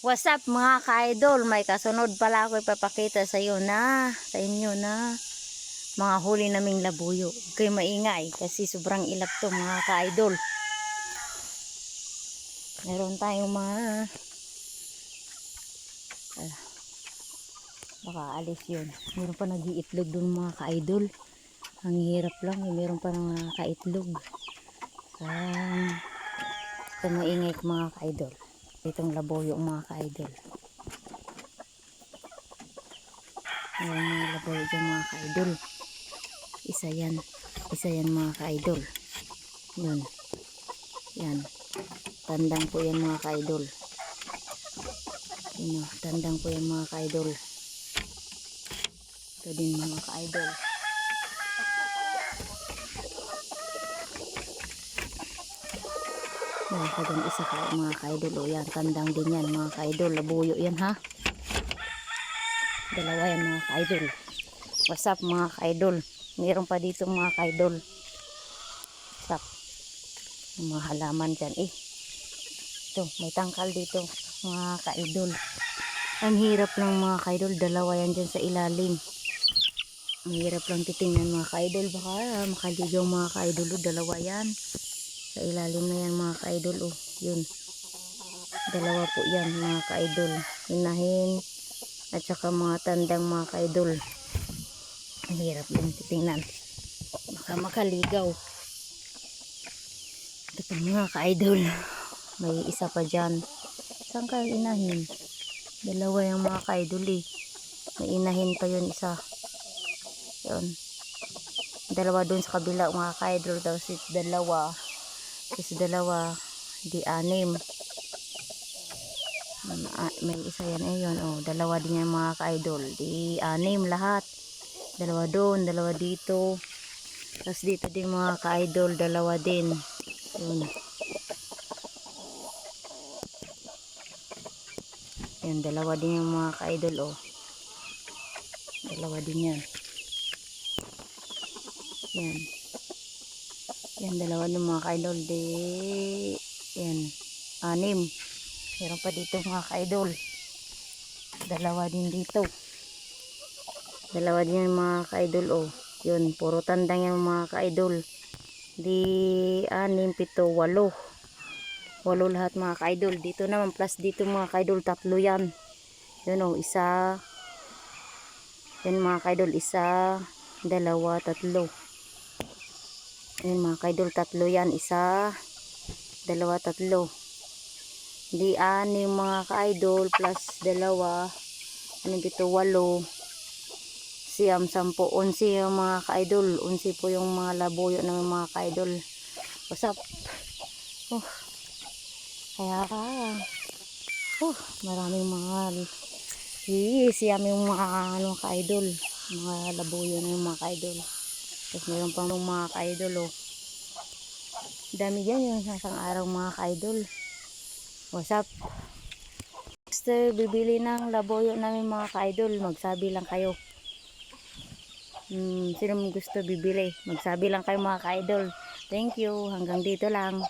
What's up mga ka-idol? May kasunod pala ako ipapakita sa iyo na, sa inyo na mga huli naming labuyo. Huwag kayo maingay kasi sobrang ilap to mga ka-idol. Meron tayong mga ah, baka alis yun. Meron pa nag-iitlog dun mga ka-idol. Ang hirap lang, eh. meron pa mga kaitlog. Um, ito maingay mga ka-idol. Itong laboyo mga ka-idol. Ayan mga laboyo dyan mga ka-idol. Isa yan. Isa yan mga ka-idol. Yun. Yan. Tandang po yan mga ka-idol. Yun tandang po yan mga ka-idol. Ito din mga ka-idol. Yan, din isa ka mga ka-idol. O yan, tandang din yan mga ka-idol. Labuyo yan ha. Dalawa yan mga ka-idol. What's up mga ka-idol? Meron pa dito mga ka-idol. What's up? Mga halaman dyan eh. Ito, may tangkal dito mga ka-idol. Ang hirap lang mga ka-idol. Dalawa yan dyan sa ilalim. Ang hirap lang titingnan mga ka-idol. Baka makaligaw mga ka-idol. O, dalawa yan. Sa ilalim na yan mga ka-idol. Oh, yun. Dalawa po yan mga ka-idol. Inahin at saka mga tandang mga ka-idol. Ang hirap din titingnan. Baka makaligaw. Ito pa mga ka-idol. May isa pa dyan. Saan ka inahin? Dalawa yung mga ka-idol eh. May inahin pa yun isa. Yun. Dalawa dun sa kabila mga ka-idol. Tapos ito dalawa. Tapos dalawa. Di anim. May isa yan eh yun. Oh, dalawa din yan mga ka-idol. Di anim lahat. Dalawa doon, dalawa dito. Tapos dito din mga ka-idol, dalawa din. Yun. Yan, dalawa din yung mga ka-idol, oh. Dalawa din yan. Yan. Yan, dalawa ng mga ka-idol. Di, yan, anim. Meron pa dito mga ka-idol. Dalawa din dito. Dalawa din yung mga ka-idol, oh. Yun, puro tandang yung mga ka-idol. Di, anim, pito, walo. Walo lahat mga ka-idol. Dito naman, plus dito mga ka-idol, tatlo yan. Yun, oh, isa. Yan mga ka-idol, isa, dalawa, tatlo. Yan mga ka-idol, tatlo yan. Isa, dalawa, tatlo. Di, anim mga ka-idol, plus dalawa. Ano dito, walo siyam, sampo, unsi yung mga ka-idol. Unsi po yung mga labuyo ng mga ka-idol. What's up? Oh. Kaya ka. Oh, maraming mga Hi, siyam yung mga ano ka-idol. Mga labuyo ng mga ka-idol. Tapos meron pang mga ka-idol oh. Dami dyan yung isang araw mga ka-idol. What's up? Gusto bibili ng labuyo namin mga ka-idol. Magsabi lang kayo. Hmm, sino gusto bibili? Magsabi lang kayo mga ka-idol. Thank you. Hanggang dito lang.